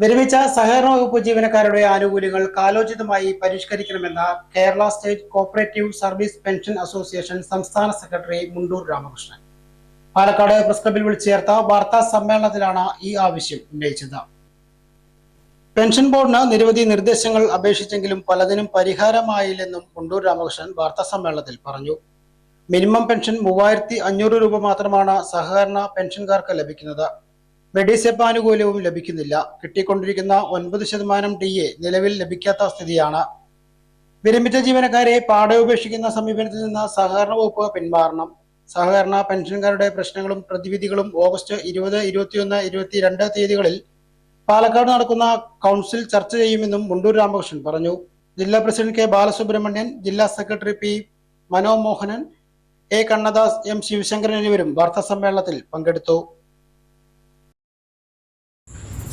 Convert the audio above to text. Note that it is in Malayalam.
വിരമിച്ച സഹകരണ വകുപ്പ് ജീവനക്കാരുടെ ആനുകൂല്യങ്ങൾ കാലോചിതമായി പരിഷ്കരിക്കണമെന്ന Kerala state cooperative service pension association സംസ്ഥാന സെക്രട്ടറി മുണ്ടൂർ രാമകൃഷ്ണൻ. പാലക്കാട് പ്രസ് ക്ലബിൽ വിളിച്ചു ചേർത്ത വാർത്താ സമ്മേളനത്തിലാണ് ഈ ആവശ്യം ഉന്നയിച്ചത്. പെൻഷൻ ബോർഡിന് നിരവധി നിർദ്ദേശങ്ങൾ അപേക്ഷിച്ചെങ്കിലും പലതിനും പരിഹാരമായില്ലെന്നും മുണ്ടൂർ രാമകൃഷ്ണൻ വാർത്താ സമ്മേളനത്തിൽ പറഞ്ഞു. മിനിമം പെൻഷൻ മൂവായിരത്തി അഞ്ഞൂറ് രൂപ മാത്രമാണ് സഹകരണ പെൻഷൻകാർക്ക് ലഭിക്കുന്നത്. മെഡിസെപ്പ് ആനുകൂല്യവും ലഭിക്കുന്നില്ല. കിട്ടിക്കൊണ്ടിരിക്കുന്ന ഒൻപത് ശതമാനം ഡി എ നിലവിൽ ലഭിക്കാത്ത സ്ഥിതിയാണ്. വിരമിച്ച ജീവനക്കാരെ പാടെ ഉപേക്ഷിക്കുന്ന സമീപനത്തിൽ നിന്ന് സഹകരണ വകുപ്പ് പിന്മാറണം. സഹകരണ പെൻഷൻകാരുടെ പ്രശ്നങ്ങളും പ്രതിവിധികളും ഓഗസ്റ്റ് ഇരുപത് ഇരുപത്തിയൊന്ന് ഇരുപത്തിരണ്ട് തീയതികളിൽ പാലക്കാട് നടക്കുന്ന കൗൺസിൽ ചർച്ച ചെയ്യുമെന്നും മുണ്ടൂർ രാമകൃഷ്ണൻ പറഞ്ഞു. ജില്ലാ പ്രസിഡന്റ് കെ ബാലസുബ്രഹ്മണ്യൻ ജില്ലാ secretary P Manomohanan A Kannadas M Sivasankaran എന്നിവരും വാർത്താ സമ്മേളനത്തിൽ പങ്കെടുത്തു.